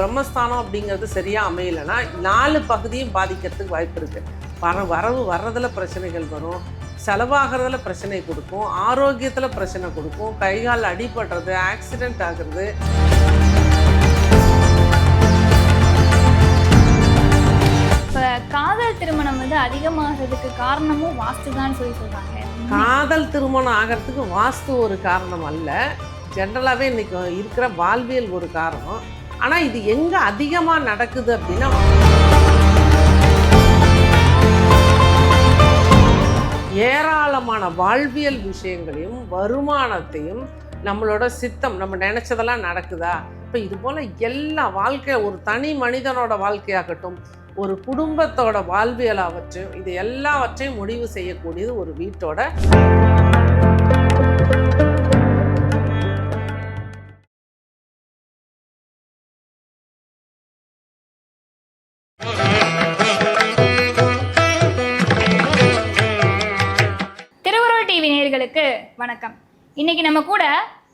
பிரம்மஸ்தானம் அப்படிங்கிறது சரியாக அமையலைன்னா நாலு பகுதியும் பாதிக்கிறதுக்கு வாய்ப்பு இருக்குது வர வரவு வர்றதுல பிரச்சனைகள் வரும். செலவாகிறதுல பிரச்சனை கொடுக்கும். ஆரோக்கியத்தில் பிரச்சனை கொடுக்கும். கை கால் அடிபடுறது ஆக்சிடென்ட் ஆகுறது. காதல் திருமணம் வந்து அதிகமாகிறதுக்கு காரணமும் வாஸ்து தான் சொல்லி சொல்றாங்க. காதல் திருமணம் ஆகிறதுக்கு வாஸ்து ஒரு காரணம் அல்ல. ஜென்ரலாகவே இன்னைக்கு இருக்கிற வாழ்வியல் ஒரு காரணம். ஆனால் இது எங்கே அதிகமாக நடக்குது அப்படின்னா ஏராளமான வாழ்வியல் விஷயங்களையும் வருமானத்தையும் நம்மளோட சித்தம் நம்ம நினச்சதெல்லாம் நடக்குதா? இப்போ இது போல் எல்லா வாழ்க்கை ஒரு தனி மனிதனோட வாழ்க்கையாகட்டும் ஒரு குடும்பத்தோட வாழ்வியலாவற்றையும் இது எல்லாவற்றையும் முடிவு செய்யக்கூடியது ஒரு வீட்டோட வணக்கம். இன்னைக்கு நம்ம கூட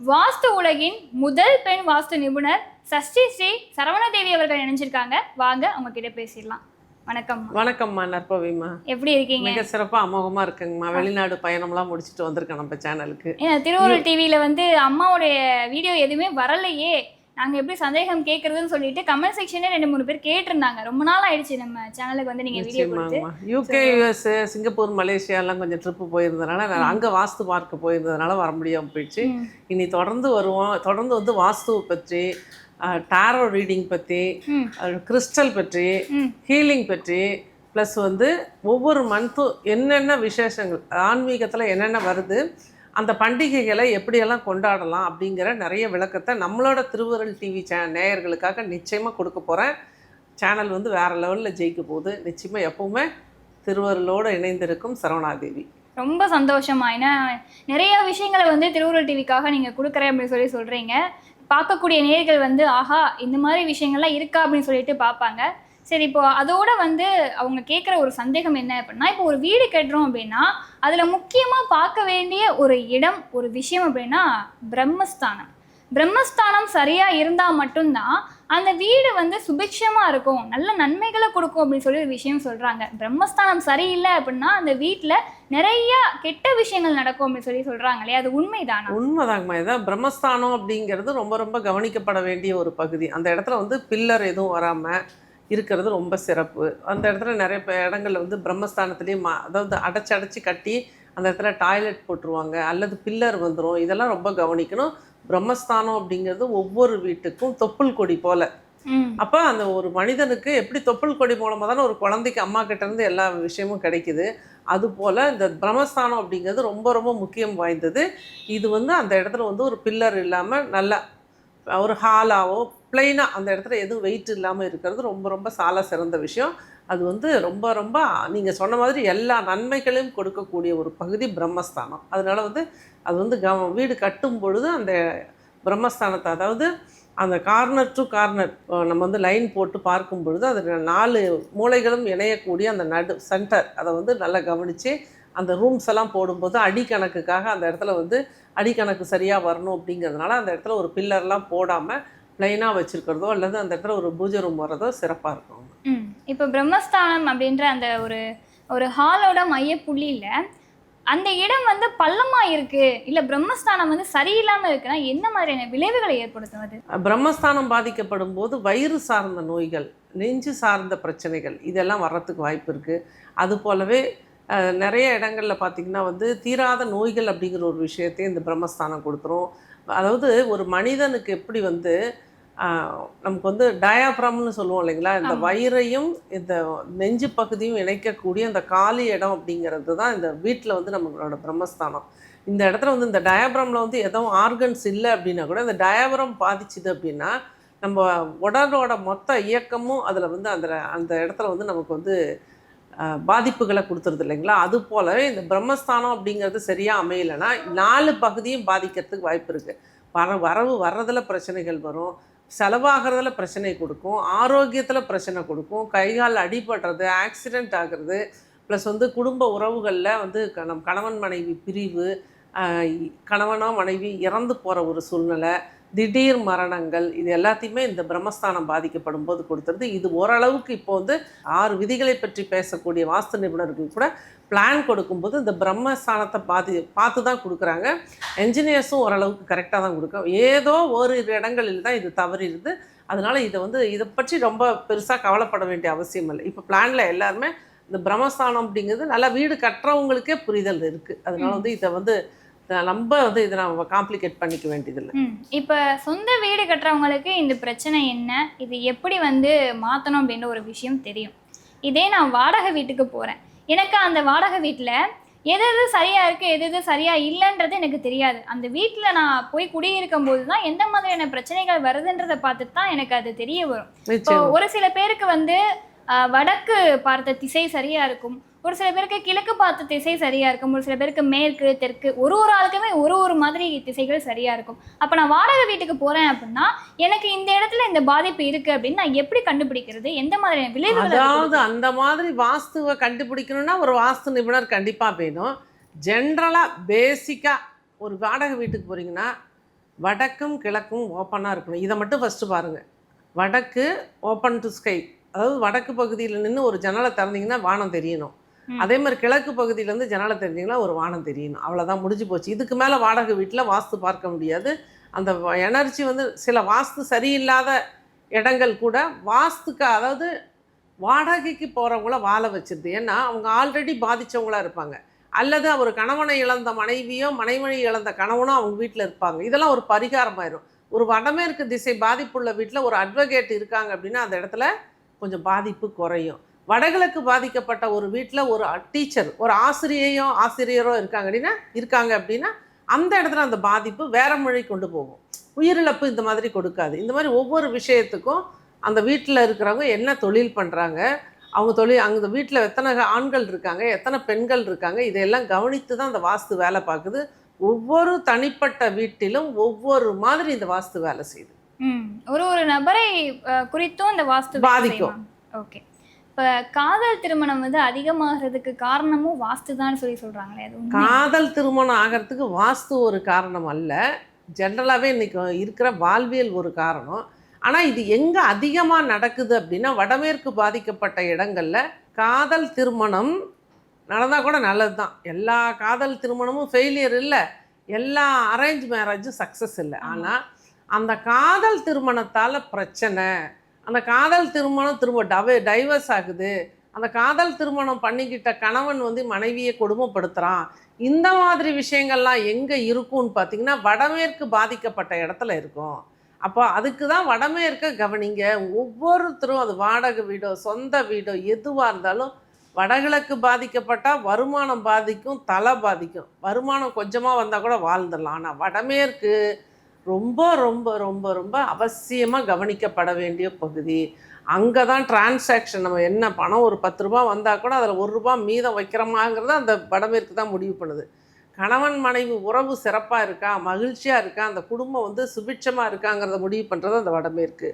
வாஸ்து உலகின் முதல் பெண் வாஸ்து நிபுணர் சஷ்டி ஸ்ரீ சரவணதேவி அவர்கள் இணைஞ்சிருக்காங்க. வாங்க அவங்க கிட்ட பேசிடலாம். வணக்கம். வணக்கம்மா நற்பவிம்மா எப்படி இருக்கீங்க? மிக சிறப்பாக அமோகமாக இருக்குங்கம்மா. வெளிநாடு பயணம்லாம் முடிச்சுட்டு வந்திருக்கேன் நம்ம சேனலுக்கு திருவருள் டிவியில வந்து அம்மாவுடைய வீடியோ எதுவுமே வரலையே. நாங்க எப்படி சந்தேகம் கேட்கறதுன்னு சொல்லிட்டு கமெண்ட் செக்ஷனே ரெண்டு மூணு பேர் கேட்டிருந்தாங்க ரொம்ப நாள் ஆயிடுச்சு நம்ம சேனலுக்கு வந்து நீங்க வீடியோ கொடுத்து யூகே யுஎஸ் சிங்கப்பூர் மலேசியாலாம் கொஞ்சம் ட்ரிப்பு போயிருந்ததுனால நான் அங்கே வாஸ்து பார்க்க போயிருந்ததுனால வர முடியாமல் போயிடுச்சு. இனி தொடர்ந்து வருவோம் தொடர்ந்து வந்து வாஸ்துவை பற்றி டாரோ ரீடிங் பற்றி. கிறிஸ்டல் பற்றி. ஹீலிங் பற்றி ப்ளஸ் வந்து ஒவ்வொரு மந்த்தும் என்னென்ன விசேஷங்கள் ஆன்மீகத்தில் என்னென்ன வருது அந்த பண்டிகைகளை எப்படியெல்லாம் கொண்டாடலாம் அப்படிங்கிற நிறைய விளக்கத்தை நம்மளோட திருவருள் டிவி சே நேயர்களுக்காக நிச்சயமாக கொடுக்க போகிறேன் சேனல் வந்து வேறு லெவலில் ஜெயிக்க போகுது. நிச்சயமாக எப்பவுமே திருவருளோடு இணைந்திருக்கும் சரவணாதேவி. ரொம்ப சந்தோஷமா. ஏன்னா நிறைய விஷயங்களை வந்து திருவுருள் டிவிக்காக நீங்கள் கொடுக்குறேன் அப்படின்னு சொல்லி சொல்கிறீங்க பார்க்கக்கூடிய நேர்கள் வந்து ஆஹா இந்த மாதிரி விஷயங்கள்லாம் இருக்கா? அப்படின்னு சொல்லிட்டு பார்ப்பாங்க. சரி இப்போ அதோட வந்து அவங்க கேட்குற ஒரு சந்தேகம் என்ன அப்படின்னா இப்போ ஒரு வீடு கட்டுறோம் அப்படின்னா அதில் முக்கியமாக பார்க்க வேண்டிய ஒரு இடம் ஒரு விஷயம் அப்படின்னா பிரம்மஸ்தானம். பிரம்மஸ்தானம் சரியாக இருந்தால் மட்டும்தான் அந்த வீடு வந்து சுபிக்ஷமாக இருக்கும் நல்ல நன்மைகளை கொடுக்கும் அப்படின்னு சொல்லி ஒரு விஷயம் சொல்கிறாங்க பிரம்மஸ்தானம் சரியில்லை அப்படின்னா அந்த வீட்டில் நிறைய கெட்ட விஷயங்கள் நடக்கும் அப்படின்னு சொல்லி சொல்கிறாங்க இல்லையா அது உண்மைதானா? உண்மைதாங்கம்மா. இதான் பிரம்மஸ்தானம் அப்படிங்கிறது ரொம்ப ரொம்ப கவனிக்கப்பட வேண்டிய ஒரு பகுதி. அந்த இடத்துல வந்து பில்லர் எதுவும் வராமல் இருக்கிறது ரொம்ப சிறப்பு. அந்த இடத்துல நிறைய இடங்கள்ல வந்து பிரம்மஸ்தானத்துலேயே மா அதாவது அடைச்சி அடைச்சி கட்டி அந்த இடத்துல டாய்லெட் போட்டுருவாங்க. அல்லது பில்லர் வந்துடும் இதெல்லாம் ரொம்ப கவனிக்கணும். பிரம்மஸ்தானம் அப்படிங்கிறது ஒவ்வொரு வீட்டுக்கும் தொப்புள் கொடி போல. அப்போ அந்த ஒரு மனிதனுக்கு எப்படி தொப்புள் கொடி மூலமாக தானே ஒரு குழந்தைக்கு அம்மா கிட்ட இருந்து எல்லா விஷயமும் கிடைக்குது. அதுபோல் இந்த பிரம்மஸ்தானம் அப்படிங்கிறது ரொம்ப ரொம்ப முக்கியம் வாய்ந்தது. இது வந்து அந்த இடத்துல வந்து ஒரு பில்லர் இல்லாமல் நல்லா ஒரு ஹாலாவோ பிளைனாக அந்த இடத்துல எதுவும் வெயிட் இல்லாமல் இருக்கிறது ரொம்ப ரொம்ப சால சிறந்த விஷயம். அது வந்து ரொம்ப ரொம்ப நீங்கள் சொன்ன மாதிரி எல்லா நன்மைகளையும் கொடுக்கக்கூடிய ஒரு பகுதி பிரம்மஸ்தானம். அதனால் வந்து அது வந்து கவ வீடு கட்டும் பொழுது அந்த பிரம்மஸ்தானத்தை அதாவது அந்த கார்னர் டு கார்னர் நம்ம வந்து லைன் போட்டு பார்க்கும் பொழுது அது நாலு மூளைகளும் இணையக்கூடிய அந்த நடு சென்டர் அதை வந்து நல்லா கவனித்து அந்த ரூம்ஸ் எல்லாம் போடும்போது அடிக்கணக்குக்காக அந்த இடத்துல வந்து அடிக்கணக்கு சரியாக வரணும் அப்படிங்கிறதுனால அந்த இடத்துல ஒரு பில்லர்லாம் போடாமல் ப்ளைனாக வச்சுருக்கிறதோ அல்லது அந்த இடத்துல ஒரு பூஜை ரூம் வர்றதோ சிறப்பாக இருக்கும். இப்போ பிரம்மஸ்தானம் அப்படின்ற அந்த ஒரு ஒரு ஹாலோட மையப்புள்ளியில் அந்த இடம் வந்து பள்ளமா இருக்கு. இல்ல பிரம்மஸ்தானம் வந்து சரியில்லாம இருக்குன்னா என்ன மாதிரியான விளைவுகளை ஏற்படுத்தும் அது பிரம்மஸ்தானம் பாதிக்கப்படும் போது வயிறு சார்ந்த நோய்கள் நெஞ்சு சார்ந்த பிரச்சனைகள் இதெல்லாம் வர்றதுக்கு வாய்ப்பு இருக்குது அது போலவே நிறைய இடங்களில் பார்த்திங்கன்னா வந்து தீராத நோய்கள் அப்படிங்கிற ஒரு விஷயத்தையும் இந்த பிரம்மஸ்தானம் கொடுத்துரும். அதாவது ஒரு மனிதனுக்கு எப்படி வந்து நமக்கு வந்து டயாப்ரம்னு சொல்லுவோம் இல்லைங்களா? இந்த. வயிறையும் இந்த நெஞ்சு பகுதியும் இணைக்கக்கூடிய அந்த காலி இடம் அப்படிங்கிறது தான் இந்த வீட்டில் வந்து நம்மளோட பிரம்மஸ்தானம். இந்த இடத்துல வந்து இந்த டயாபிரமில் வந்து எதுவும் ஆர்கன்ஸ் இல்லை அப்படின்னா கூட இந்த டயாபிரம் பாதிச்சுது அப்படின்னா நம்ம உடலோட மொத்த இயக்கமும் அதில் வந்து அந்த அந்த இடத்துல வந்து நமக்கு வந்து பாதிப்புகளை கொடுத்துருது இல்லைங்களா? அது போலவே இந்த பிரம்மஸ்தானம் அப்படிங்கிறது சரியாக அமையலைன்னா நாலு பகுதியும் பாதிக்கிறதுக்கு வாய்ப்பு இருக்குது வர வரவு வர்றதுல பிரச்சனைகள் வரும். செலவாகிறதுல பிரச்சனை கொடுக்கும் ஆரோக்கியத்தில் பிரச்சனை கொடுக்கும் கை கால் அடிபடுறது ஆக்சிடெண்ட் ஆகிறது ப்ளஸ் வந்து குடும்ப உறவுகளில் வந்து க- நம் கணவன் மனைவி பிரிவு கணவனோ மனைவி இறந்து போகிற ஒரு சூழ்நிலை திடீர் மரணங்கள் இது எல்லாத்தையுமே இந்த பிரம்மஸ்தானம் பாதிக்கப்படும் போது கொடுத்துருது இது ஓரளவுக்கு இப்போ வந்து ஆறு விதிகளை பற்றி பேசக்கூடிய வாஸ்து நிபுணர்கள் கூட பிளான் கொடுக்கும்போது இந்த பிரம்மஸ்தானத்தை பாதி பார்த்து தான் கொடுக்குறாங்க. என்ஜினியர்ஸும் ஓரளவுக்கு கரெக்டாக தான் கொடுக்கும் ஏதோ ஓரிரு இடங்களில் தான் இது தவறிடுது அதனால இதை வந்து இதை பற்றி ரொம்ப பெருசாக கவலைப்பட வேண்டிய அவசியம் இல்லை. இப்போ பிளானில் எல்லாருமே இந்த பிரம்மஸ்தானம் அப்படிங்கிறது நல்லா வீடு கட்டுறவங்களுக்கே புரிதல் இருக்குது அதனால வந்து இதை வந்து ரொம்ப வந்து இதை நம்ம காம்ப்ளிகேட் பண்ணிக்க வேண்டியதில்லை. இப்போ சொந்த வீடு கட்டுறவங்களுக்கு இந்த பிரச்சனை என்ன? இது எப்படி வந்து மாற்றணும் அப்படின்ற ஒரு விஷயம் தெரியும். இதே நான் வாடகை வீட்டுக்கு போகிறேன் எனக்கு அந்த வாடகை வீட்டில் எது எது சரியாக இருக்குது எது எது சரியாக இல்லைன்றது எனக்கு தெரியாது. அந்த வீட்டில் நான் போய் குடியிருக்கும் போது தான் எந்த மாதிரியான பிரச்சனைகள் வருதுன்றதை பார்த்துட்டு தான் எனக்கு அது தெரிய வரும். இப்போ ஒரு சில பேருக்கு வந்து வடக்கு பார்த்த திசை சரியா இருக்கும். ஒரு சில பேருக்கு கிழக்கு பார்த்த திசை சரியா இருக்கும். ஒரு சில பேருக்கு மேற்கு தெற்கு ஒரு ஒரு ஆளுக்குமே ஒரு ஒரு மாதிரி திசைகள் சரியா இருக்கும். அப்ப நான் வாடகை வீட்டுக்கு போறேன் அப்படின்னா எனக்கு இந்த இடத்துல இந்த பாதிப்பு இருக்கு அப்படின்னு நான் எப்படி கண்டுபிடிக்கிறது? எந்த மாதிரியான அது அதாவது அந்த மாதிரி வாஸ்துவை கண்டுபிடிக்கணும்னா ஒரு வாஸ்து நிபுணர் கண்டிப்பாக வேணும் ஜென்ரலாக பேசிக்காக ஒரு வாடகை வீட்டுக்கு போகிறீங்கன்னா வடக்கும் கிழக்கும் ஓப்பனாக இருக்கணும். இதை மட்டும் ஃபஸ்ட்டு பாருங்கள் வடக்கு ஓப்பன் டு ஸ்கை அதாவது வடக்கு பகுதியில் நின்று ஒரு ஜன்னலை திறந்தீங்கன்னா வானம் தெரியணும். அதே மாதிரி கிழக்கு பகுதியிலேருந்து ஜன்னலை தெரிஞ்சிங்கன்னா ஒரு வானம் தெரியணும். அவ்வளோதான் முடிஞ்சு போச்சு. இதுக்கு மேலே வாடகை வீட்டில் வாஸ்து பார்க்க முடியாது. அந்த எனர்ஜி வந்து சில வாஸ்து சரியில்லாத இடங்கள் கூட வாஸ்துக்கு அதாவது வாடகைக்கு போகிறவங்கள வாழ வச்சிருது. ஏன்னா அவங்க ஆல்ரெடி பாதித்தவங்களாக இருப்பாங்க. அல்லது அவர் கணவனை இழந்த மனைவியோ மனைவனை இழந்த கணவனோ அவங்க வீட்டில் இருப்பாங்க. இதெல்லாம் ஒரு பரிகாரமாயிரும். ஒரு வடமேற்கு திசை பாதிப்புள்ள வீட்டில் ஒரு அட்வொகேட் இருக்காங்க அப்படின்னா அந்த இடத்துல கொஞ்சம் பாதிப்பு குறையும். வடகிழக்கு பாதிக்கப்பட்ட ஒரு வீட்டில் ஒரு டீச்சர் ஒரு ஆசிரியையோ ஆசிரியரோ இருக்காங்க அப்படின்னா இருக்காங்க அப்படின்னா அந்த இடத்துல அந்த பாதிப்பு வேற மொழி கொண்டு போகும். உயிரிழப்பு இந்த மாதிரி கொடுக்காது. இந்த மாதிரி ஒவ்வொரு விஷயத்துக்கும் அந்த வீட்டில் இருக்கிறவங்க என்ன தொழில் பண்ணுறாங்க அவங்க தொழில் அந்த வீட்டில் எத்தனை ஆண்கள் இருக்காங்க? எத்தனை பெண்கள் இருக்காங்க? இதையெல்லாம் கவனித்து தான் அந்த வாஸ்து வேலை பார்க்குது. ஒவ்வொரு தனிப்பட்ட வீட்டிலும் ஒவ்வொரு மாதிரி இந்த வாஸ்து வேலை செய்யுது. ஒரு ஒரு நபரை குறித்தும் இந்த வாஸ்து பாதிக்கும். ஓகே. இப்போ காதல் திருமணம் வந்து அதிகமாகிறதுக்கு காரணமும் வாஸ்து தான் சொல்லி சொல்றாங்களே அது காதல் திருமணம் ஆகிறதுக்கு வாஸ்து ஒரு காரணம் அல்ல. ஜென்ரலாகவே இன்னைக்கு இருக்கிற வாழ்வியல் ஒரு காரணம். ஆனால் இது எங்கே அதிகமாக நடக்குது அப்படின்னா வடமேற்கு பாதிக்கப்பட்ட இடங்களில் காதல் திருமணம் நடந்தால் கூட நல்லது தான் எல்லா காதல் திருமணமும் ஃபெயிலியர் இல்லை. எல்லா அரேஞ்ச் மேரேஜும் சக்ஸஸ் இல்லை. ஆனால் அந்த காதல் திருமணத்தால் பிரச்சனை அந்த காதல் திருமணம் திரும்ப டவ டைவர்ஸ் ஆகுது. அந்த காதல் திருமணம் பண்ணிக்கிட்ட கணவன் வந்து மனைவியை கொடுமைப்படுத்துகிறான் இந்த மாதிரி விஷயங்கள்லாம் எங்கே இருக்கும்னு பார்த்தீங்கன்னா வடமேற்கு பாதிக்கப்பட்ட இடத்துல இருக்கும். அப்போ அதுக்கு தான் வடமேற்க கவனிங்க. ஒவ்வொருத்தரும் அது வாடகை வீடோ சொந்த வீடோ எதுவாக இருந்தாலும் வடகிழக்கு பாதிக்கப்பட்டால் வருமானம் பாதிக்கும் தலை பாதிக்கும். வருமானம் கொஞ்சமாக வந்தால் கூட வாழ்ந்துடலாம். ஆனால் வடமேற்கு ரொம்ப ரொம்ப ரொம்ப ரொம்ப அவசியமாக கவனிக்கப்பட வேண்டிய பகுதி. அங்கே தான் டிரான்சாக்ஷன் நம்ம என்ன பணம் ஒரு பத்து ரூபா வந்தால் கூட அதில் ஒரு ரூபா மீதம் வைக்கிறோமாங்கிறத அந்த வடமேற்கு தான் முடிவு பண்ணுது. கணவன் மனைவி உறவு சிறப்பாக இருக்கா? மகிழ்ச்சியாக இருக்கா? அந்த குடும்பம் வந்து சுபிட்சமாக இருக்காங்கிறத முடிவு பண்ணுறது அந்த வடமேற்கு.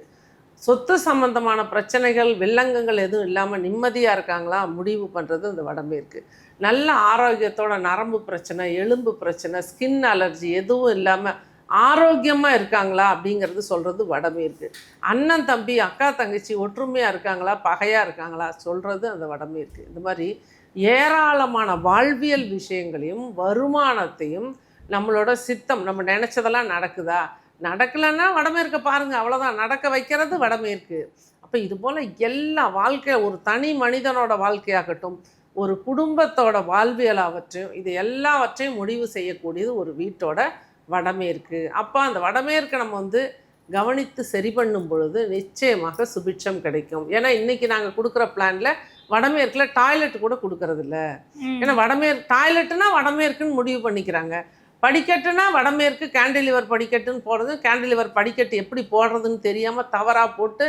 சொத்து சம்பந்தமான பிரச்சனைகள் வில்லங்கங்கள் எதுவும் இல்லாமல் நிம்மதியாக இருக்காங்களா? முடிவு பண்ணுறது இந்த வடமேற்கு. நல்ல ஆரோக்கியத்தோட நரம்பு பிரச்சனை எலும்பு பிரச்சனை ஸ்கின் அலர்ஜி எதுவும் இல்லாமல் ஆரோக்கியமாக இருக்காங்களா அப்படிங்கிறது சொல்கிறது வடமேற்கு. அண்ணன் தம்பி அக்கா தங்கச்சி ஒற்றுமையாக இருக்காங்களா பகையாக இருக்காங்களா சொல்கிறது அந்த வடமேற்கு. இந்த மாதிரி ஏராளமான வாழ்வியல் விஷயங்களையும் வருமானத்தையும் நம்மளோட சித்தம் நம்ம நினச்சதெல்லாம் நடக்குதா? நடக்கலைன்னா வடமேற்க பாருங்கள் அவ்வளோதான் நடக்க வைக்கிறது வடமேற்கு. அப்போ இது போல் எல்லா வாழ்க்கை ஒரு தனி மனிதனோட வாழ்க்கையாகட்டும் ஒரு குடும்பத்தோட வாழ்வியலாகட்டும் இது எல்லாவற்றையும் முடிவு செய்யக்கூடியது ஒரு வீட்டோட வடமேற்கு. அப்போ அந்த வடமேற்கை நம்ம வந்து கவனித்து சரி பண்ணும் பொழுது நிச்சயமாக சுபிட்சம் கிடைக்கும். ஏன்னா இன்னைக்கு நாங்கள் கொடுக்குற பிளான்ல வடமேற்கில் டாய்லெட் கூட கொடுக்கறதில்ல. ஏன்னா வடமேற்கு டாய்லெட்டுனா வடமேற்குன்னு முடிவு பண்ணிக்கிறாங்க. படிக்கட்டுனா வடமேற்கு கேண்டிலிவர் படிக்கட்டுன்னு போடுறது கேண்டிலிவர் படிக்கட்டு எப்படி போடுறதுன்னு தெரியாமல் தவறாக போட்டு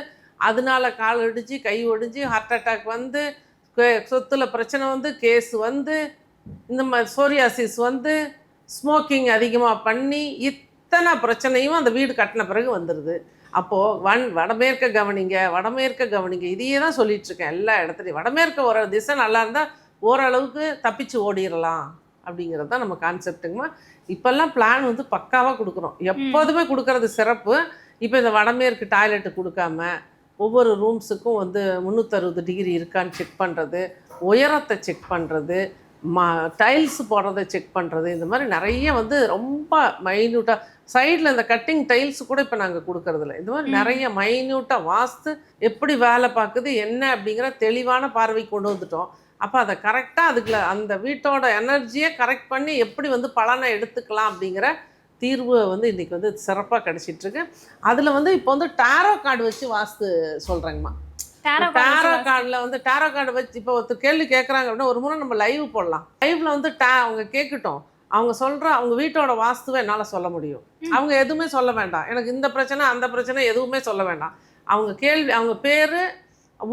அதனால கால் ஒடிஞ்சு கை ஒடிஞ்சு ஹார்ட் அட்டாக் வந்து சொத்துல பிரச்சனை வந்து கேஸ் வந்து இந்த மாதிரி சோரியாசிஸ் வந்து ஸ்மோக்கிங் அதிகமாக பண்ணி இத்தனை பிரச்சனையும் அந்த வீடு கட்டின பிறகு வந்துடுது அப்போது வன் வடமேற்க கவனிங்க வடமேற்க கவனிங்க இதையே தான் சொல்லிட்டு இருக்கேன் எல்லா இடத்துலையும். வடமேற்க ஒரு திசை நல்லா இருந்தால் ஓரளவுக்கு தப்பிச்சு ஓடிடலாம் அப்படிங்கிறது தான் நம்ம கான்செப்ட்டுங்கம்மா இப்போல்லாம் பிளான் வந்து பக்காவாக கொடுக்குறோம். எப்போதுமே கொடுக்கறது சிறப்பு. இப்போ இந்த வடமேற்கு டாய்லெட்டு கொடுக்காம ஒவ்வொரு ரூம்ஸுக்கும் வந்து முந்நூற்றறுபது டிகிரி இருக்கான்னு செக் பண்ணுறது உயரத்தை செக் பண்ணுறது மா டைல்ஸ் போடுறதை செக் பண்ணுறது இந்த மாதிரி நிறைய வந்து ரொம்ப மைன்யூட்டாக சைடில் இந்த கட்டிங் டைல்ஸ் கூட இப்போ நாங்கள் கொடுக்கறதில்ல இந்த மாதிரி. நிறைய மைன்யூட்டாக வாஸ்து எப்படி வேலை பார்க்குது என்ன அப்படிங்கிற தெளிவான பார்வை கொண்டு வந்துட்டோம். அப்போ அதை கரெக்டாக அதுக்குள்ள அந்த வீட்டோட எனர்ஜியை கரெக்ட் பண்ணி எப்படி வந்து பலனை எடுத்துக்கலாம் அப்படிங்கிற தீர்வு வந்து இன்றைக்கி வந்து சிறப்பாக கிடச்சிட்ருக்கு அதில் வந்து இப்போ வந்து டாரோ கார்டு வச்சு வாஸ்து சொல்கிறேங்கம்மா டேரோ கார்டில் வந்து டாரோ கார்டு வச்சு இப்போ ஒருத்தர் கேள்வி கேட்குறாங்க அப்படின்னா ஒரு முறை நம்ம லைவ் போடலாம். லைவ்ல வந்து டா அவங்க கேட்கட்டும் அவங்க சொல்கிற அவங்க வீட்டோட வாஸ்துவை என்னால் சொல்ல முடியும். அவங்க எதுவுமே சொல்ல வேண்டாம். எனக்கு இந்த பிரச்சனை அந்த பிரச்சனை எதுவுமே சொல்ல வேண்டாம். அவங்க கேள்வி அவங்க பேர்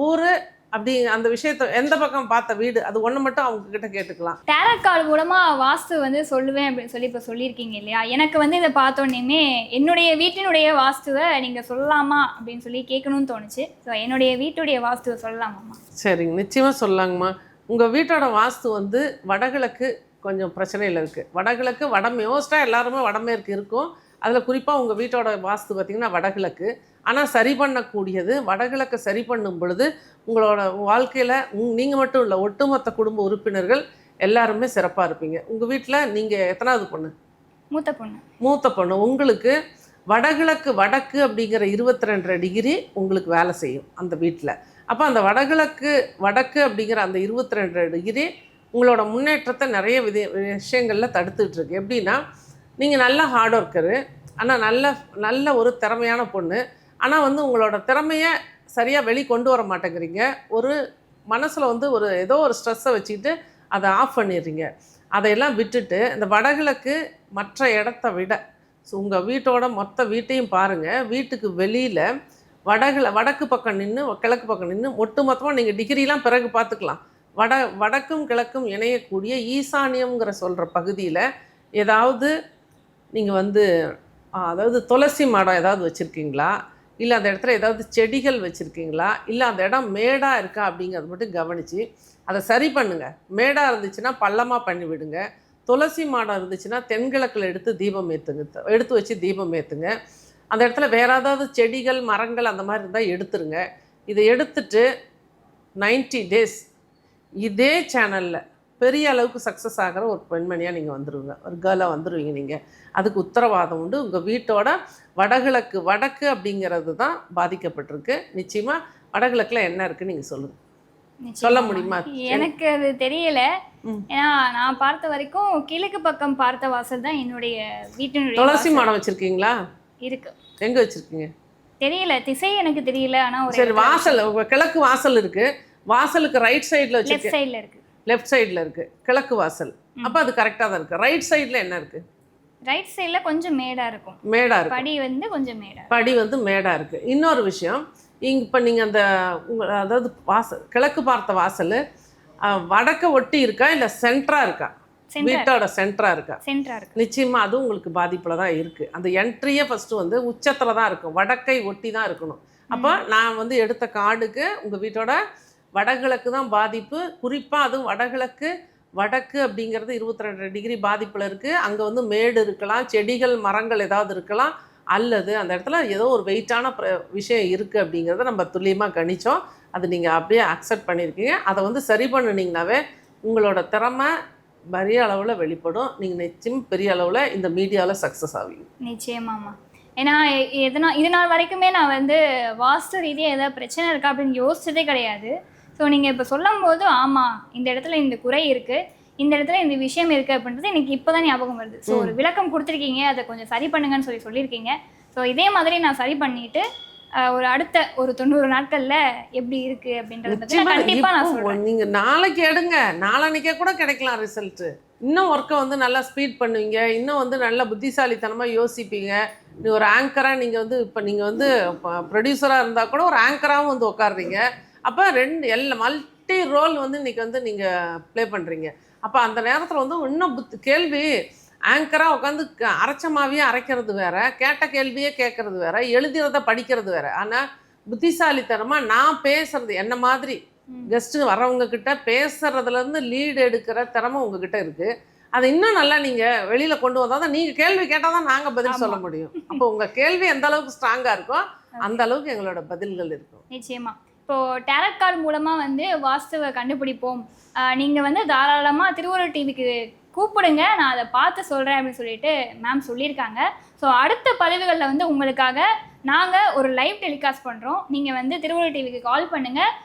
ஊர் அப்படி அந்த விஷயத்த எந்த பக்கம் பார்த்த வீடு அது ஒன்று மட்டும் அவங்க கிட்ட கேட்டுக்கலாம். டேரோ கார்டு மூலமா வாஸ்து வந்து சொல்லுவேன் அப்படின்னு சொல்லி இப்போ சொல்லியிருக்கீங்க இல்லையா? எனக்கு வந்து இதை பார்த்தோன்னே என்னுடைய வீட்டினுடைய வாஸ்துவை நீங்க சொல்லலாமா அப்படின்னு சொல்லி கேட்கணும்னு தோணுச்சு. ஸோ என்னுடைய வீட்டுடைய வாஸ்துவை சொல்லலாமாம்மா? சரிங்க. நிச்சயமாக சொல்லாங்கம்மா உங்கள் வீட்டோட வாஸ்து வந்து வடகிழக்கு கொஞ்சம் பிரச்சனையில் இருக்குது வடகிழக்கு வட மோஸ்ட்டாக எல்லாருமே வடமேற்கு இருக்கும். அதில் குறிப்பாக உங்கள் வீட்டோட வாஸ்து பார்த்திங்கன்னா வடகிழக்கு. ஆனால் சரி பண்ணக்கூடியது வடகிழக்கை சரி பண்ணும் பொழுது உங்களோட வாழ்க்கையில் நீங்கள் மட்டும் இல்லை ஒட்டுமொத்த குடும்ப உறுப்பினர்கள் எல்லாருமே சிறப்பாக இருப்பீங்க. உங்கள் வீட்டில் நீங்கள் எத்தனாவது பொண்ணு? மூத்த பொண்ணு. மூத்த பொண்ணு. உங்களுக்கு வடகிழக்கு வடக்கு அப்படிங்கிற இருபத்தி ரெண்டரை டிகிரி உங்களுக்கு வேலை செய்யும் அந்த வீட்டில் அப்போ அந்த வடகிழக்கு வடக்கு அப்படிங்கிற அந்த இருபத்தி ரெண்டரை டிகிரி உங்களோட முன்னேற்றத்தை நிறைய வித விஷயங்களில் தடுத்துட்டு இருக்கு. எப்படின்னா நீங்கள் நல்ல ஹார்ட் ஒர்க்கரு ஆனால் நல்ல நல்ல ஒரு திறமையான பொண்ணு. ஆனால் வந்து உங்களோட திறமையை சரியாக வெளி கொண்டு வர மாட்டேங்கிறீங்க. ஒரு மனசில் வந்து ஒரு ஏதோ ஒரு ஸ்ட்ரெஸ்ஸை வச்சுக்கிட்டு அதை ஆஃப் பண்ணிடுறீங்க. அதையெல்லாம் விட்டுட்டு இந்த வடகிழக்கு மற்ற இடத்த விட ஸோ உங்கள் வீட்டோட மொத்த வீட்டையும் பாருங்கள் வீட்டுக்கு வெளியில் வடகிழ வடக்கு பக்கம் நின்று கிழக்கு பக்கம் நின்று ஒட்டு மொத்தமாக நீங்கள் டிகிரிலாம் பிறகு பார்த்துக்கலாம் வட வடக்கும் கிழக்கும் இணையக்கூடிய ஈசானியம்ங்கிற சொல்கிற பகுதியில் ஏதாவது நீங்கள் வந்து அதாவது துளசி மடம் ஏதாவது வச்சுருக்கீங்களா? இல்லை அந்த இடத்துல ஏதாவது செடிகள் வச்சுருக்கீங்களா? இல்லை அந்த இடம் மேடாக இருக்கா அப்படிங்கிறத மட்டும் கவனித்து அதை சரி பண்ணுங்கள் மேடாக இருந்துச்சுன்னா பள்ளமாக பண்ணி விடுங்க. துளசி மாடம் இருந்துச்சுன்னா தென்கிழக்கில் எடுத்து தீபம் ஏற்றுங்க எடுத்து வச்சு தீபம் ஏற்றுங்க அந்த இடத்துல வேறு ஏதாவது செடிகள் மரங்கள் அந்த மாதிரி இருந்தால் எடுத்துருங்க. இதை எடுத்துட்டு 90 டேஸ் இதே சேனலில் பெரிய அளவுக்கு சக்ஸஸ் ஆகிற ஒரு பெண்மணியாக நீங்கள் வந்துடுவீங்க ஒரு கேர்ளாக வந்துடுவீங்க நீங்கள் அதுக்கு உத்தரவாதம் உண்டு. உங்கள் வீட்டோட வடகிழக்கு வடக்கு அப்படிங்கிறது தான் பாதிக்கப்பட்டிருக்கு. நிச்சயமாக வடகிழக்கில் என்ன இருக்குன்னு நீங்கள் சொல்லுங்கள் நிச்சயமா. சொல்ல முடியுமா? எனக்கு அது தெரியல. ஏன்னா நான் பார்த்த வரைக்கும் கிழக்கு பக்கம் பார்த்த வாசல் தான் என்னுடைய வீட்டினுடைய துளசி. மாடம் வச்சுருக்கீங்களா? இருக்கு. எங்கே வச்சுருக்கீங்க? தெரியல. திசை எனக்கு தெரியல ஆனா ஒரு சரி வாசல் கிழக்கு வாசல் இருக்கு. வாசலுக்கு ரைட் சைடில் வச்சிருக்கேன் சைடுல இருக்கு. லெஃப்ட் சைடில் இருக்கு. கிழக்கு வாசல். அப்போ அது கரெக்டாக தான் இருக்கு. ரைட் சைடில் என்ன இருக்கு? ரைட் சைடுல கொஞ்சம் மேடா இருக்கும். மேடா இருக்கு படி வந்து கொஞ்சம் மேடா படி வந்து மேடா இருக்கு. இன்னொரு விஷயம் இங்க இப்போ நீங்கள் அந்த உங்க அதாவது வாசல் கிழக்கு பார்த்த வாசல் வடக்க ஒட்டி இருக்கா இல்லை சென்டரா இருக்கா? வீட்டோட சென்டரா இருக்கா? சென்டரா இருக்கு. நிச்சயமா அது உங்களுக்கு பாதிப்புல தான் இருக்கு. அந்த என்ட்ரியே ஃபர்ஸ்ட் வந்து உச்சத்துல தான் இருக்கும். வடக்கை ஒட்டி தான் இருக்கணும். அப்போ நான் வந்து எடுத்த கார்டுக்கு உங்க வீட்டோட வடகிழக்கு தான் பாதிப்பு. குறிப்பாக அதுவும் வடகிழக்கு வடக்கு அப்படிங்கிறது இருபத்தி ரெண்டு டிகிரி பாதிப்பில் இருக்குது அங்கே வந்து மேடு இருக்கலாம் செடிகள் மரங்கள் ஏதாவது இருக்கலாம். அல்லது அந்த இடத்துல ஏதோ ஒரு வெயிட்டான விஷயம் இருக்குது அப்படிங்கிறத நம்ம துல்லியமாக கணிச்சோம். அது நீங்கள் அப்படியே அக்செப்ட் பண்ணியிருக்கீங்க அதை வந்து சரி பண்ணினீங்கனாவே உங்களோட திறமை பெரிய அளவில் வெளிப்படும். நீங்கள் நிச்சயம் பெரிய அளவில் இந்த மீடியாவில் சக்ஸஸ் ஆவீங்க. நிச்சயமாம்மா. ஏன்னா எ- எதனா இது நாள் வரைக்குமே நான் வந்து வாஸ்து ரீதியாக எதாவது பிரச்சனை இருக்கா அப்படின்னு யோசிச்சதே கிடையாது. ஸோ நீங்கள் இப்போ சொல்லும் போது ஆமாம் இந்த இடத்துல இந்த குறை இருக்குது இந்த இடத்துல இந்த விஷயம் இருக்குது அப்படின்றது எனக்கு இப்போ தான் ஞாபகம் வருது. ஸோ ஒரு விளக்கம் கொடுத்துருக்கீங்க அதை கொஞ்சம் சரி பண்ணுங்கன்னு சொல்லி சொல்லியிருக்கீங்க. ஸோ இதே மாதிரி நான் சரி பண்ணிட்டு ஒரு அடுத்த ஒரு தொண்ணூறு நாட்களில் எப்படி இருக்குது அப்படின்றத பற்றி நான் சொல்கிறேன் நீங்கள் நாளைக்கு எடுங்க. நாளான்னைக்கே கூட கிடைக்கலாம் ரிசல்ட்டு இன்னும் ஒர்க்கை வந்து நல்லா ஸ்பீட் பண்ணுவீங்க. இன்னும் வந்து நல்ல புத்திசாலித்தனமாக யோசிப்பீங்க. நீ ஒரு ஆங்கராக நீங்கள் வந்து இப்போ நீங்கள் வந்து ப்ரொடியூசராக இருந்தால் கூட ஒரு ஆங்கராகவும் வந்து உட்காடுறீங்க அப்போ ரெண்டு எல்லா மல்டி ரோல் வந்து இன்னைக்கு வந்து நீங்கள் ப்ளே பண்ணுறீங்க அப்போ அந்த நேரத்தில் வந்து இன்னும் புத் கேள்வி ஆங்கராக உட்காந்து அரைச்ச மாவியே அரைக்கிறது வேற கேட்ட கேள்வியே கேட்கறது வேற எழுதுறத படிக்கிறது வேற. ஆனால் புத்திசாலித்தனமாக நான் பேசுறது என்ன மாதிரி. கெஸ்ட்டு வர்றவங்க கிட்ட பேசுறதுல இருந்து லீடு எடுக்கிற திறமை உங்ககிட்ட இருக்கு. அதை இன்னும் நல்லா நீங்க வெளியில கொண்டு வந்தா தான் நீங்க கேள்வி கேட்டால் தான் நாங்க பதில் சொல்ல. முடியும். அப்போ உங்க கேள்வி எந்த அளவுக்கு ஸ்ட்ராங்கா இருக்கோ அந்த அளவுக்கு எங்களோட பதில்கள் இருக்கும். நிச்சயமா. இப்போ டேரட் கார்டு மூலமா வந்து வாஸ்துவை கண்டுபிடிப்போம். நீங்கள் நீங்க வந்து தாராளமா திருவள்ளுவர் டிவிக்கு கூப்பிடுங்க. நான் அதை பார்த்து சொல்றேன் அப்படின்னு சொல்லிட்டு மேம் சொல்லியிருக்காங்க. ஸோ அடுத்த பதிவுகளில் வந்து உங்களுக்காக நாங்கள் ஒரு லைவ் டெலிகாஸ்ட் பண்ணுறோம் நீங்கள் வந்து திருவள்ளுவர் டிவிக்கு கால் பண்ணுங்கள்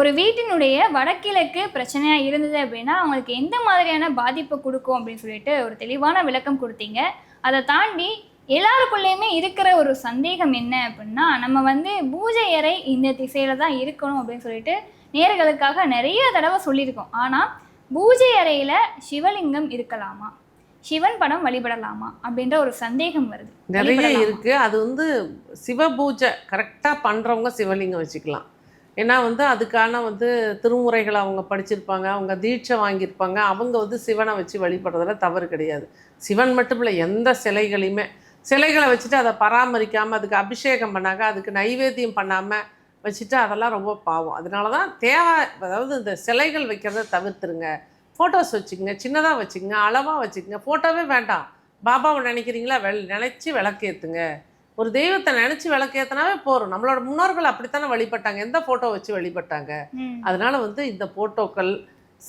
ஒரு வீட்டினுடைய வடகிழக்கு பிரச்சனையாக இருந்தது அப்படின்னா அவங்களுக்கு எந்த மாதிரியான பாதிப்பு கொடுக்கும் அப்படின்னு சொல்லிட்டு ஒரு தெளிவான விளக்கம் கொடுத்தீங்க. அதை தாண்டி எல்லாருக்குள்ளேயுமே இருக்கிற ஒரு சந்தேகம் என்ன அப்படின்னா நம்ம வந்து பூஜை அறை இந்த திசையில தான் இருக்கணும் அப்படின்னு சொல்லிட்டு நேர்களுக்காக நிறைய தடவை சொல்லியிருக்கோம். ஆனால் பூஜை அறையில சிவலிங்கம் இருக்கலாமா? சிவன் படம் வழிபடலாமா? அப்படின்ற ஒரு சந்தேகம் வருது. நிறைய? இருக்கு. அது வந்து சிவ பூஜை கரெக்டாக பண்றவங்க சிவலிங்கம் வச்சுக்கலாம். ஏன்னா வந்து அதுக்கான வந்து திருமுறைகளை அவங்க படிச்சிருப்பாங்க அவங்க தீட்சை வாங்கியிருப்பாங்க. அவங்க வந்து சிவனை வச்சு வழிபடுறதுல தவறு கிடையாது. சிவன் மட்டும் இல்லை எந்த சிலைகளையுமே சிலைகளை வச்சுட்டு அதை பராமரிக்காமல் அதுக்கு அபிஷேகம் பண்ணாங்க அதுக்கு நைவேத்தியம் பண்ணாமல் வச்சுட்டு அதெல்லாம் ரொம்ப பாவம். அதனால தான் தேவை அதாவது இந்த சிலைகள் வைக்கிறத தவிர்த்துருங்க. ஃபோட்டோஸ் வச்சுக்கங்க சின்னதாக வச்சுக்கங்க அளவாக வச்சுக்கங்க. ஃபோட்டோவே வேண்டாம். பாபாவை நினைக்கிறீங்களா? வெள் நினச்சி விளக்கேற்றுங்க ஒரு தெய்வத்தை நினச்சி விளக்கேற்றினாவே போகிறோம் நம்மளோட முன்னோர்கள் அப்படித்தானே வழிபட்டாங்க. எந்த ஃபோட்டோ வச்சு வழிபட்டாங்க? அதனால வந்து இந்த போட்டோக்கள்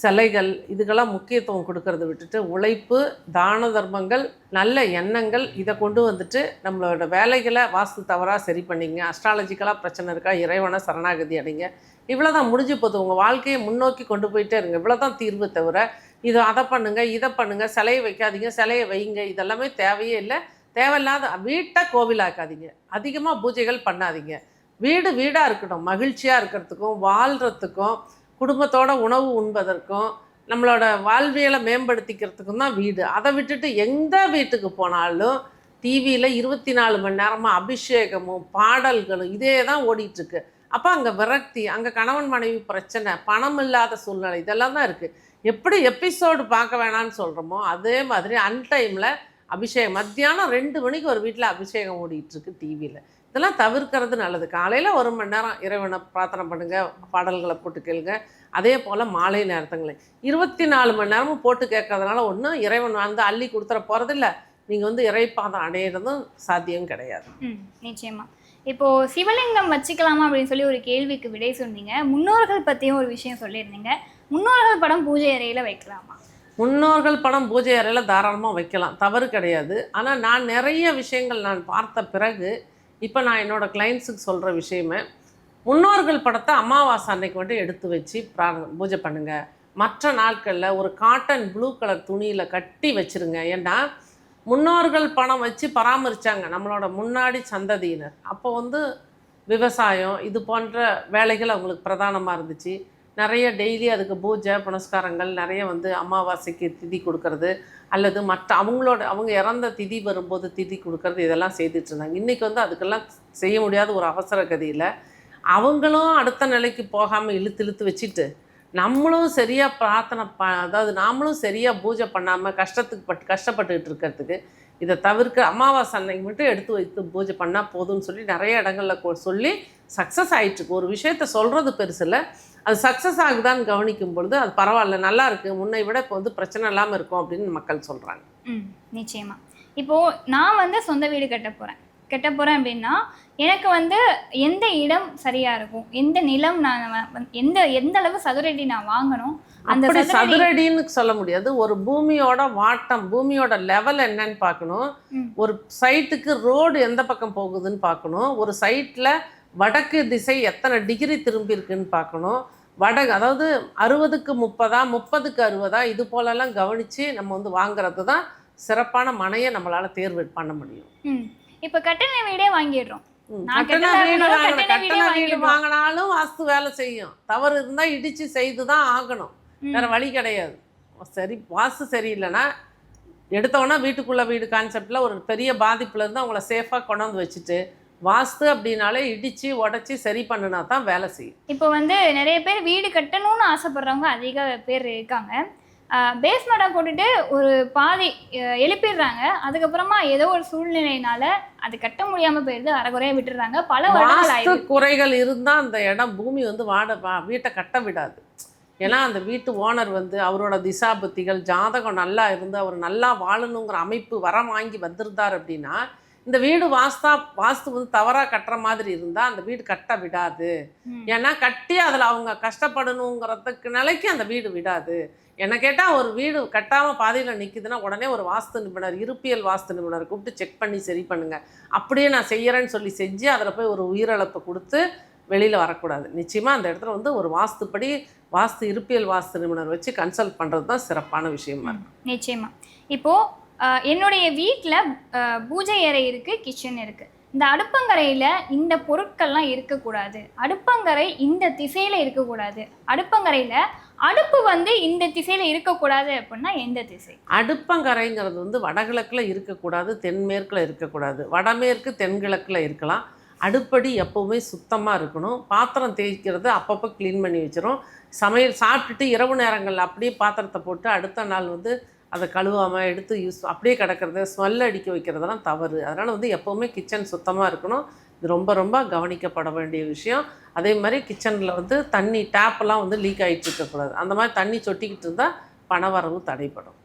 சிலைகள் இதுக்கெல்லாம் முக்கியத்துவம் கொடுக்கறத விட்டுட்டு உழைப்பு தான தர்மங்கள் நல்ல எண்ணங்கள் இதை கொண்டு வந்துட்டு நம்மளோட வேலைகளை வாஸ்து தவறாக சரி பண்ணிங்க அஸ்ட்ராலஜிக்கலாக பிரச்சனை இருக்கா? இறைவனை சரணாகதி அடைங்க. இவ்வளோதான் முடிஞ்சு போகுது. உங்கள் வாழ்க்கையை முன்னோக்கி கொண்டு போயிட்டே இருங்க. இவ்வளோதான் தீர்வு தவிர இது அதை பண்ணுங்கள் இதை பண்ணுங்கள் சிலையை வைக்காதீங்க சிலையை வைங்க இதெல்லாமே தேவையே இல்லை. தேவையில்லாத வீட்டை கோவிலாக்காதீங்க. அதிகமாக பூஜைகள் பண்ணாதீங்க. வீடு வீடாக இருக்கட்டும். மகிழ்ச்சியாக இருக்கிறதுக்கும் வாழ்கிறதுக்கும் குடும்பத்தோட உணவு உண்பதற்கும் நம்மளோட வாழ்வியலை மேம்படுத்திக்கிறதுக்கும் தான் வீடு. அதை விட்டுட்டு எந்த வீட்டுக்கு போனாலும் டிவியில் இருபத்தி நாலு மணி நேரமாக அபிஷேகமும் பாடல்களும் இதே தான் ஓடிட்டுருக்கு. அப்போ அங்கே விரக்தி அங்கே கணவன் மனைவி பிரச்சனை பணம் இல்லாத சூழ்நிலை இதெல்லாம் தான் இருக்குது எப்படி எபிசோடு பார்க்க வேணாம்னு சொல்கிறோமோ அதே மாதிரி அன்டைமில் அபிஷேகம். மத்தியானம் ரெண்டு மணிக்கு ஒரு வீட்டில் அபிஷேகம் ஓடிட்டுருக்கு டிவியில் இதெல்லாம் தவிர்க்கிறது நல்லது. காலையில் ஒரு மணி நேரம் இறைவனை பிரார்த்தனை பண்ணுங்க பாடல்களை போட்டு கேளுங்க. அதே போல் மாலை நேரத்துங்களை. இருபத்தி நாலு மணி நேரமும் போட்டு கேட்கறதுனால ஒன்றும் இறைவன் வந்து அள்ளி கொடுத்துட போகிறதில்ல நீங்கள் வந்து இறைப்பாதம் அடையிறதும் சாத்தியம் கிடையாது. நிச்சயமா. இப்போ சிவலிங்கம் வச்சுக்கலாமா அப்படின்னு சொல்லி ஒரு கேள்விக்கு விடை சொன்னீங்க. முன்னோர்கள் பத்தியும் ஒரு விஷயம் சொல்லியிருந்தீங்க. முன்னோர்கள் படம் பூஜை அறையில வைக்கலாமா? முன்னோர்கள் படம் பூஜை அறையில் தாராளமாக வைக்கலாம். தவறு கிடையாது. ஆனால் நான் நிறைய விஷயங்கள் நான் பார்த்த பிறகு இப்போ நான் என்னோடய கிளைண்ட்ஸுக்கு சொல்கிற விஷயமே முன்னோர்கள் படத்தை அமாவாசை அன்னைக்கு மட்டும் எடுத்து வச்சு பிரா பூஜை பண்ணுங்கள் மற்ற நாட்களில் ஒரு காட்டன் ப்ளூ கலர் துணியில் கட்டி வச்சிருங்க. ஏன்னா முன்னோர்கள் பணம் வச்சு பராமரித்தாங்க நம்மளோட முன்னாடி சந்ததியினர். அப்போ வந்து விவசாயம் இது போன்ற வேலைகள் அவங்களுக்கு பிரதானமாக இருந்துச்சு. நிறைய டெய்லி அதுக்கு பூஜை புனஸ்காரங்கள் நிறைய வந்து அமாவாசைக்கு திதி கொடுக்கறது அல்லது மற்ற அவங்களோட அவங்க இறந்த திதி வரும்போது திதி கொடுக்கறது இதெல்லாம் செய்துட்டு இருந்தாங்க. இன்றைக்கி வந்து அதுக்கெல்லாம் செய்ய முடியாத ஒரு அவசர கதியில் அவங்களும் அடுத்த நிலைக்கு போகாமல் இழுத்து இழுத்து வச்சுட்டு நம்மளும் சரியாக பிரார்த்தனை ப அதாவது நாமளும் சரியாக பூஜை பண்ணாமல் கஷ்டத்துக்கு பட்டு கஷ்டப்பட்டுக்கிட்டு இருக்கிறதுக்கு இதை தவிர்க்க அமாவாசை அன்னைக்கு மட்டும் எடுத்து வைத்து பூஜை பண்ணால் போதும்னு சொல்லி நிறைய இடங்களில் கொ- சொல்லி சக்ஸஸ் ஆகிட்டுருக்கு ஒரு விஷயத்த சொல்கிறது பெருசில் அது சக்ஸஸ் ஆகுதான்னு கவனிக்கும் பொழுது அது பரவாயில்ல நல்லா இருக்குது முன்னை விட இப்போ வந்து பிரச்சனை இல்லாமல் இருக்கும் அப்படின்னு மக்கள் சொல்கிறாங்க ம் நிச்சயமா. இப்போ நான் வந்து சொந்த வீடு கட்ட போறேன். கட்ட போறேன் அப்படின்னா எனக்கு வந்து எந்த இடம் சரியா இருக்கும்? எந்த நிலம் நான் எந்த எந்த அளவு சதுரடி நான் வாங்கணும்? அந்த சதுரடின்னு சொல்ல முடியாது. ஒரு பூமியோட வாட்டம் பூமியோட லெவல் என்னன்னு பார்க்கணும். ஒரு சைட்டுக்கு ரோடு எந்த பக்கம் போகுதுன்னு பார்க்கணும். ஒரு சைட்டில் வடக்கு திசை எத்தனை டிகிரி திரும்பி இருக்குன்னு பார்க்கணும். வட அதாவது அறுபதுக்கு முப்பதா முப்பதுக்கு அறுபதா இது போலெல்லாம் கவனித்து நம்ம வந்து வாங்குறது தான் சிறப்பான மனையை நம்மளால் தேர்வு பண்ண முடியும். இப்போ கட்டின வீடே வாங்கிடுறோம். கட்டண வீடு வாங்கணும். கட்டண வீடே கட்டண. வாங்கினாலும் வாஸ்து வேலை செய்யும். தவறு இருந்தால் இடித்து செய்து தான் ஆகணும். வேற வழி கிடையாது. சரி வாஸ்து சரியில்லைன்னா எடுத்தோன்னா வீட்டுக்குள்ள வீடு கான்செப்டில் ஒரு பெரிய பாதிப்புல இருந்து அவங்கள சேஃபாக கொண்டாந்து வச்சுட்டு வாஸ்து அப்படின்னாலே இடித்து உடச்சி சரி பண்ணுனா தான் வேலை செய்யும். இப்போ வந்து நிறைய பேர் வீடு கட்டணும்னு ஆசைப்படுறவங்க அதிக பேர் இருக்காங்க. பேஸ்மெண்ட்டை போட்டுட்டு ஒரு பாதி எழுப்பிடுறாங்க. அதுக்கப்புறமா ஏதோ ஒரு சூழ்நிலையினால அது கட்ட முடியாம போயிடுது அரைகுறையா விட்டுடுறாங்க. பல வாஸ்து குறைகள் இருந்தால் அந்த இடம் பூமி வந்து வாட வீட்டை கட்ட விடாது. ஏன்னா அந்த வீட்டு ஓனர் வந்து அவரோட திசாபுத்திகள் ஜாதகம் நல்லா இருந்து அவர் நல்லா வாழணுங்கிற அமைப்பு வரம் வாங்கி வந்திருந்தார் அப்படின்னா இந்த வீடு வாஸ்தா வாஸ்து வந்து தவறாக கட்டுற மாதிரி இருந்தால் அந்த வீடு கட்ட விடாது. ஏன்னா கட்டி அதில் அவங்க கஷ்டப்படணுங்கிறதுக்கு நிலைக்கு அந்த வீடு விடாது. என்ன கேட்டால் ஒரு வீடு கட்டாமல் பாதையில் நிற்குதுன்னா உடனே ஒரு வாஸ்து நிபுணர் இருப்பியல் வாஸ்து நிபுணர் கூப்பிட்டு செக் பண்ணி சரி பண்ணுங்க. அப்படியே நான் செய்யறேன்னு சொல்லி செஞ்சு அதில் போய் ஒரு உயிரிழப்பை கொடுத்து வெளியில் வரக்கூடாது. நிச்சயமாக அந்த இடத்துல வந்து ஒரு வாஸ்துப்படி வாஸ்து இருப்பியல் வாஸ்து நிபுணர் வச்சு கன்சல்ட் பண்ணுறது தான் சிறப்பான விஷயமா இருக்கும் நிச்சயமா. இப்போ அஹ், என்னுடைய வீட்டில் பூஜை அறை இருக்குது கிச்சன் இருக்குது இந்த அடுப்பங்கரையில் இந்த பொருட்கள்லாம் இருக்கக்கூடாது. அடுப்பங்கரை இந்த திசையில் இருக்கக்கூடாது. அடுப்பங்கரையில் அடுப்பு வந்து இந்த திசையில் இருக்கக்கூடாது அப்படின்னா எந்த திசை? அடுப்பங்கரைங்கிறது வந்து வடகிழக்கில் இருக்கக்கூடாது தென்மேற்கில் இருக்கக்கூடாது. வடமேற்கு தென்கிழக்கில் இருக்கலாம். அடுப்படி எப்போவுமே சுத்தமாக இருக்கணும். பாத்திரம் தேய்க்கிறது அப்பப்போ க்ளீன் பண்ணி வச்சிடும் சமையல் சாப்பிட்டுட்டு இரவு நேரங்களில் அப்படியே பாத்திரத்தை போட்டு அடுத்த நாள் வந்து அதை கழுவாமல் எடுத்து யூஸ் அப்படியே கிடக்கிறது ஸ்மெல் அடிக்க வைக்கிறதெல்லாம் தவறு. அதனால் வந்து எப்போவுமே கிச்சன் சுத்தமாக இருக்கணும். இது ரொம்ப ரொம்ப கவனிக்கப்பட வேண்டிய விஷயம். அதே மாதிரி கிச்சனில் வந்து தண்ணி டேப்பெல்லாம் வந்து லீக் ஆகிட்டு இருக்கக்கூடாது. அந்த மாதிரி தண்ணி சொட்டிக்கிட்டு இருந்தால் பணவரவு தடைப்படும்